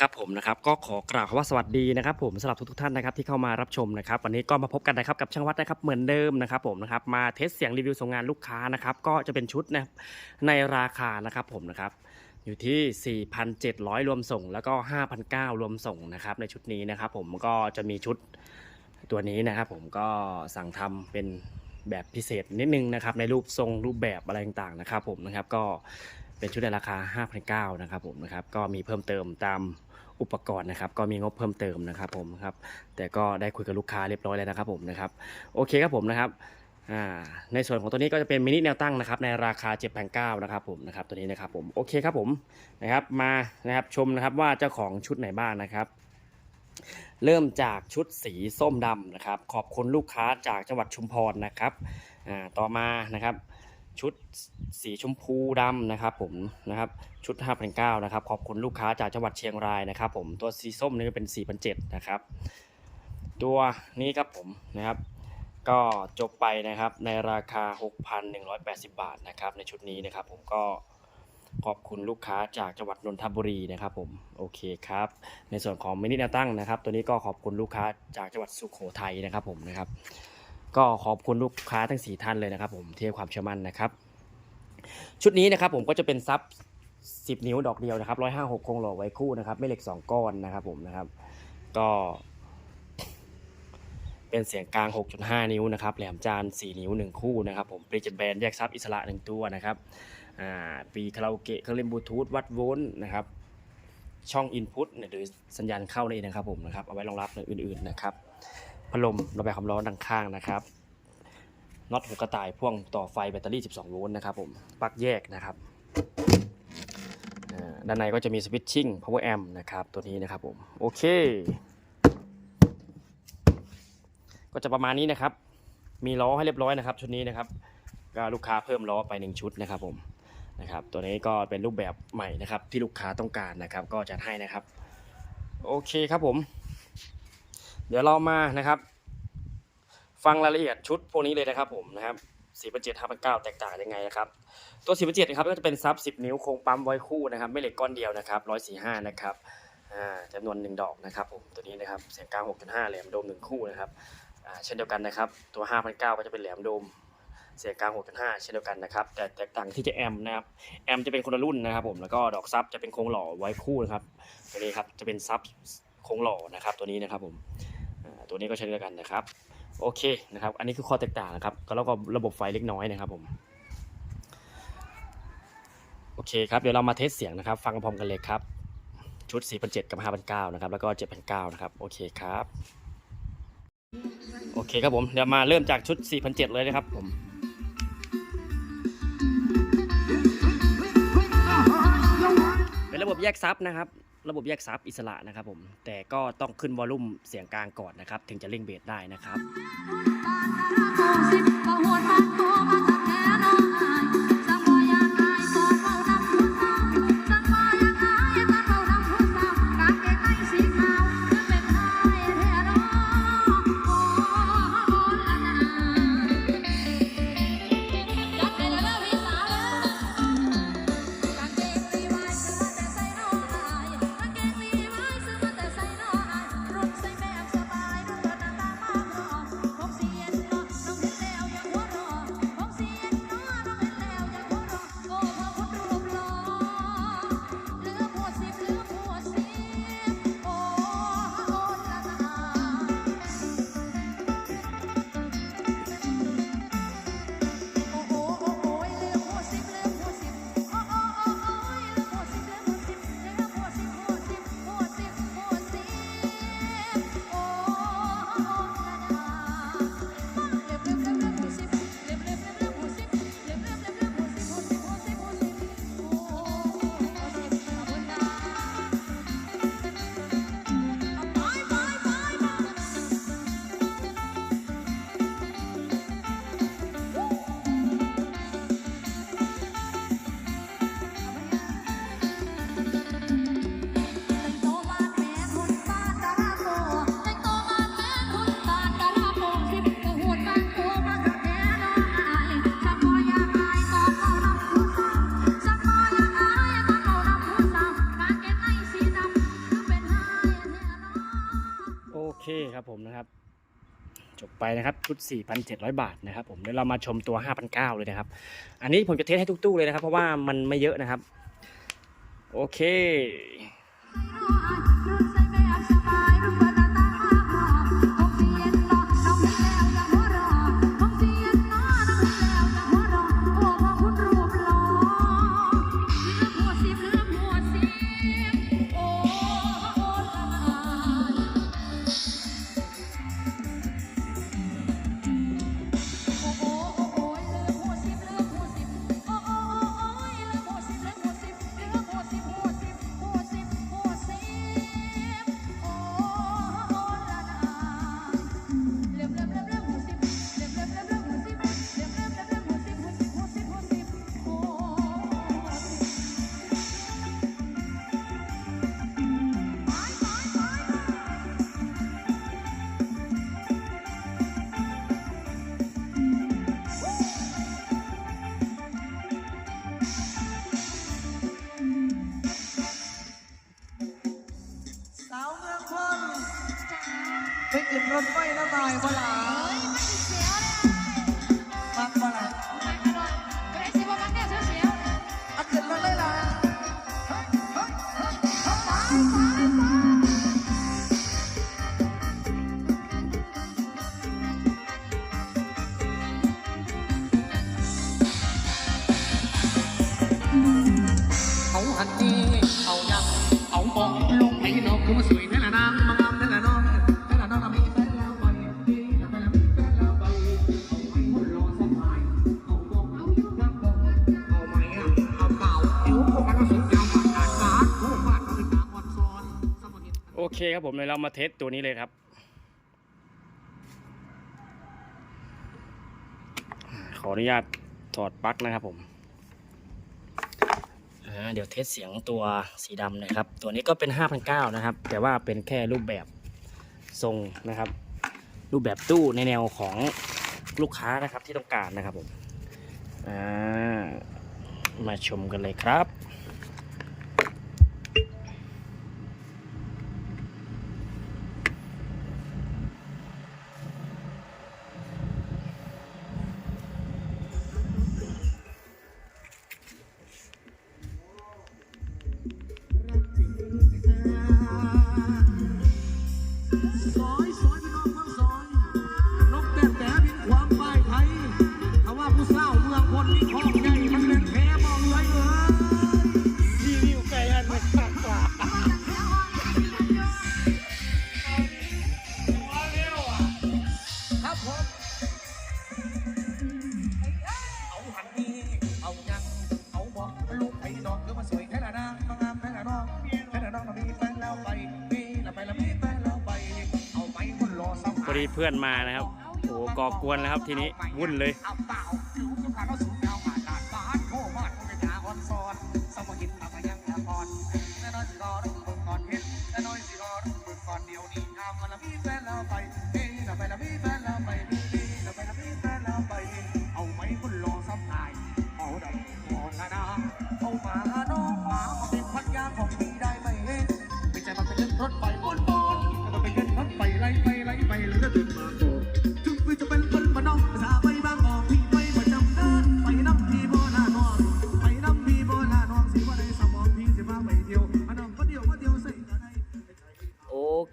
ครับผมนะครับก็ขอกล่าวคำว่าสวัสดีนะครับผมสำหรับทุกๆท่านนะครับที่เข้ามารับชมนะครับวันนี้ก็มาพบกันนะครับกับช่างวัดนะครับเหมือนเดิมนะครับผมนะครับมาเทสเสียงรีวิวส่งงานลูกค้านะครับก็จะเป็นชุดนะครับในราคานะครับผมนะครับอยู่ที่ 4,700 รวมส่ง แล้วก็5,900รวมส่งนะครับในชุดนี้นะครับผมก็จะมีชุดตัวนี้นะครับผมก็สั่งทำเป็นแบบพิเศษนิดนึงนะครับในรูปทรงรูปแบบอะไรต่างๆนะครับผมนะครับก็เป็นชุดในราคา 5,900นะครับผมนะครับ ก็มีเพิ่มเติมตาม อุปกรณ์นะครับก็มีงบเพิ่มเติมนะครับผมครับแต่ก็ได้คุยกับลูกค้าเรียบร้อยแล้วนะครับผมนะครับโอเคครับผมนะครับในส่วนของตัวนี้ก็จะเป็นมินิแนวตั้งนะครับในราคา7,900นะครับผมนะครับตัวนี้นะครับผมโอเคครับผมนะครับมานะครับชมนะครับว่าเจ้าของชุดไหนบ้างนะครับ เริ่มจากชุดสีส้มดำนะครับขอบคุณลูกค้าจากจังหวัดชุมพรนะครับต่อมานะครับ ชุดสีชมพูดำนะครับผมนะครับชุด 5,900นะครับขอบคุณลูกค้าจากจังหวัดเชียงรายนะครับผมตัวสีส้มนี่ก็เป็น4,700นะครับตัวนี้ครับผมนะครับ ก็จบไปนะครับในราคา 6,180 บาทนะครับในชุดนี้นะครับผมก็ขอบคุณลูกค้าจากจังหวัดนนทบุรีนะครับผมโอเคครับ ในส่วนของมินิแนวตั้งนะครับ ตัวนี้ก็ขอบคุณลูกค้าจากจังหวัดสุโขทัยนะครับผมนะครับ ก็ขอบคุณลูกค้าทั้ง 4 ท่านเลยนะครับผมที่ให้ความเชื่อมั่นนะครับ ชุดนี้นะครับผมก็จะเป็นซับ 10 นิ้วดอกเดียวนะครับ156คงหล่อไว้คู่นะครับไม่เหล็ก 2 ก้อนนะครับผมนะครับ ก็ เป็นเสียงกลาง 6.5 นิ้วนะครับแหลมจาน 4 นิ้ว 1 คู่นะครับผมปรีเจนแบนแยกซับอิสระ 1 ตัวนะครับอ่าปีคาราโอเกะเครื่องเล่นบลูทูธวัดโวลต์นะครับช่องอินพุตหรือสัญญาณเข้านั่นเองนะครับผมนะครับเอาไว้รองรับในอื่นๆนะครับ พัดลมระบายความร้อนดังข้างนะครับน็อตหูกระต่ายพ่วงต่อไฟแบตเตอรี่ 12 โวลต์นะครับผมปลั๊กแยกนะครับอ่าด้านในก็จะมีสวิตชิ่ง power amp นะครับ ตัวนี้นะครับผมโอเค ก็จะประมาณนี้นะครับ มีล้อให้เรียบร้อยนะครับ ชุดนี้นะครับก็ลูกค้าเพิ่มล้อไป 1 ชุดนะครับผมนะครับ ตัวนี้ก็เป็นรูปแบบใหม่นะครับ ที่ลูกค้าต้องการนะครับ ก็จะให้นะครับ โอเคครับผม เดี๋ยวเรามานะครับ ฟังรายละเอียดชุดพวกนี้เลยนะครับผมนะครับ4 7 5 9แตกต่างยังไงนะครับ ตัว4 7นะครับก็จะเป็นซับ10นิ้วโครงปั๊มไว้คู่นะครับไม่เหล็กก้อนเดียวนะครับ145นะครับจำนวน1ดอกนะครับผมตัวนี้นะครับเสียงกลาง6.5แหลมโดม1คู่นะครับเช่นเดียวกันนะครับ ตัว5,900ก็จะเป็นแหลมโดมเสียงกลาง6.5เช่นเดียวกันนะครับ แต่แตกต่างที่จะแอมนะครับแอมจะเป็นคนละรุ่นนะครับผมแล้วก็ดอกซับจะเป็นโครงหล่อไว้คู่นะครับตัวนี้ครับจะเป็นซับโครงหล่อนะครับตัวนี้นะครับผม ตัวนี้ก็เช่นเดียกันนะครับ โอเคนะครับ อันนี้คือข้อแตกต่างนะครับแล้วก็ระบบไฟเล็กน้อยนะครับผม โอเคครับเดี๋ยวเรามาเทสเสียงนะครับ ฟังพร้อมกันเลยครับ ชุด 4,700 กับ 5,900 นะครับ แล้วก็ 7,900 นะครับ โอเคครับ โอเคครับผม เดี๋ยวมาเริ่มจากชุด 4,700 เลยนะครับผมเป็นระบบแยกซับนะครับ ระบบแยกซับอิสระนะครับผม แต่ก็ต้องขึ้นวอลลุ่มเสียงกลางก่อนนะครับ ถึงจะเล่งเบสได้นะครับ ครับผมนะครับ จบไปนะครับชุด 4,700 บาทนะครับ ผมเดี๋ยวเรามาชมตัว 5,900 เลยนะครับ อันนี้ผมจะเทสให้ทุกตู้เลยนะครับ เพราะว่ามันไม่เยอะนะครับ โอเค เคครับผมเดี๋ยวเรามาเทสตัวนี้เลยครับขออนุญาตถอดปลั๊กนะครับผม เดี๋ยวเทสเสียงตัวสีดำนะครับ ตัวนี้ก็เป็น 5,900 นะครับ แต่ว่าเป็นแค่รูปแบบทรงนะครับ รูปแบบตู้ในแนวของลูกค้านะครับที่ต้องการนะครับผม มาชมกันเลยครับ พอดีเพื่อนมานะครับ โอ้โหก่อกวนแล้วครับทีนี้วุ่นเลย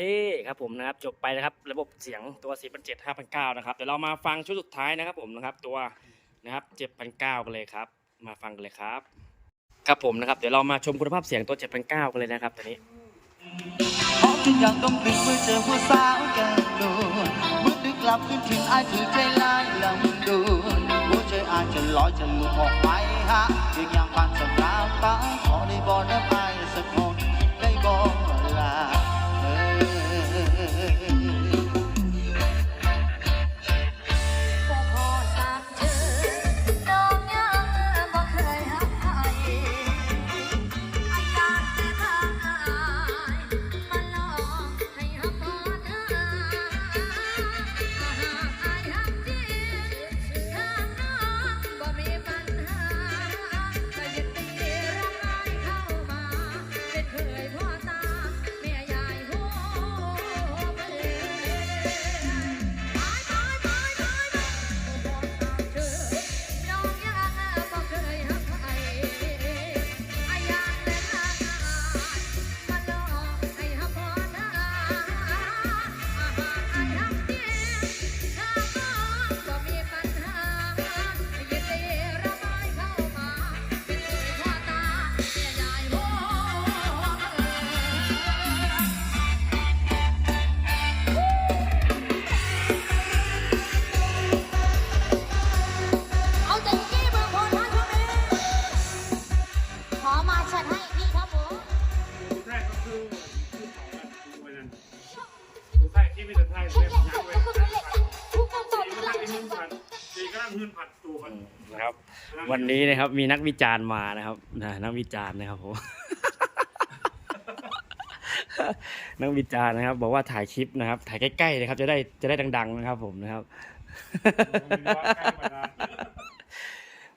คครับผมนะครับจบไปนะครับระบบเสียงตัว 4 7 0 0 5,900นะครับเดี๋ยวเรามาฟังชุดสุดท้ายนะครับผมนะครับตัวนะครับ7,900กันเลยครับ มาฟังกันเลยครับ ครับผมนะครับเดี๋ยวเรามาชมคุณภาพเสียงตัว7,900กันเลยนะครับตอนนี้เพราะทุกอย่างต้องดึงเมื่อเจอผู้สาวกันโดนเมื่อดึกกลับขึ้นถิ่นอายถือใจลายลำดูนหัวใจอายจะลอยจะหลุดออกไปฮะเพียงอย่างผ่านสกาวตาขอได้บอกนะไป เอาใจจี้เมืองพลท่านผู้มีขอมาฉันให้พี่ครับผม แรกก็คือชื่อเขาแบบคือนนั้นใช่ที่ไม่ได้ใช่เรียย สีกำลังหืนผัดตูกันนะครับ วันนี้นะครับมีนักวิจารณ์มานะครับนะนักวิจารณ์นะครับผมนักวิจารณ์นะครับ บอกว่าถ่ายคลิปนะครับ ถ่ายใกล้ๆนะครับ จะได้จะได้ดัง ๆ นะครับ ผมนะครับ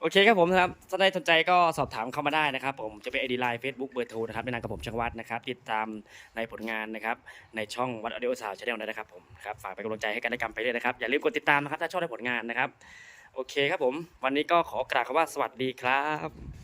โอเคครับผมนะครับถ้าได้สนใจก็สอบถามเข้ามาได้นะครับ ผมจะเป็นไอดีไลน์เฟซบุ๊กเบอร์โทรนะครับในนามกับผมช่างวัดนะครับ ติดตามในผลงานนะครับ ในช่องวัดออดิโอสาวชาแนลนะครับผมครับฝากเป็นกำลังใจให้กันและกันไปด้วยนะครับ อย่าลืมกดติดตามนะครับ ถ้าชอบในผลงานนะครับ โอเคครับผม วันนี้ก็ขอกราบคำว่าสวัสดีครับ